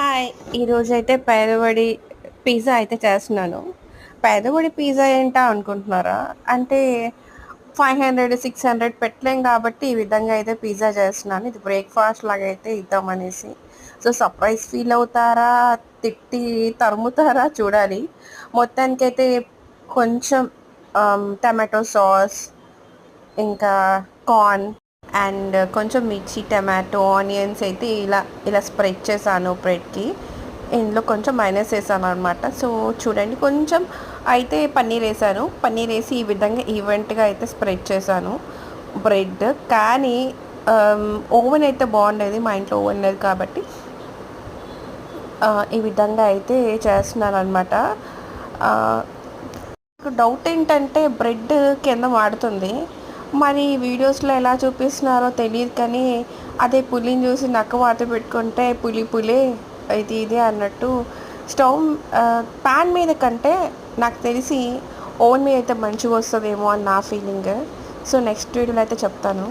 Hi. ఈరోజు అయితే పేదవాడి పిజ్జా అయితే చేస్తున్నాను. పేదవాడి పిజ్జా ఏంటా అనుకుంటున్నారా? అంటే ఫైవ్ హండ్రెడ్ సిక్స్ హండ్రెడ్ పెట్టలేం కాబట్టి ఈ విధంగా అయితే పిజ్జా చేస్తున్నాను. ఇది బ్రేక్ఫాస్ట్ లాగా అయితే ఇద్దామనేసి. సో సర్ప్రైజ్ ఫీల్ అవుతారా? తిట్టి తరుముతారా? చూడాలి. మొత్తానికైతే కొంచెం టమాటో సాస్ ఇంకా కార్న్ అండ్ కొంచెం మిర్చి టమాటో ఆనియన్స్ అయితే ఇలా ఇలా స్ప్రెడ్ చేశాను బ్రెడ్కి ఇందులో కొంచెం మైనస్ వేసాను అనమాట సో చూడండి కొంచెం అయితే పన్నీర్ వేసాను. పన్నీర్ వేసి ఈ విధంగా ఈవెంట్గా అయితే స్ప్రెడ్ చేశాను. బ్రెడ్ కానీ ఓవెన్ అయితే బాగుండేది మా ఇంట్లో ఓవెన్ లేదు కాబట్టి. ఈ విధంగా అయితే చేస్తున్నాను అనమాట డౌట్ ఏంటంటే బ్రెడ్ కింద మాడుతుంది మరి వీడియోస్లో ఎలా చూపిస్తున్నారో తెలియదు కానీ అదే పులిని చూసి నక్క వాత పెట్టుకుంటే పులి పులే ఇది ఇది అన్నట్టు స్టవ్ ప్యాన్ మీద కంటే నాకు తెలిసి ఓవెన్ మీద అయితే మంచిగా వస్తుందేమో అని నా ఫీలింగ్. సో నెక్స్ట్ వీడియోలో అయితే చెప్తాను.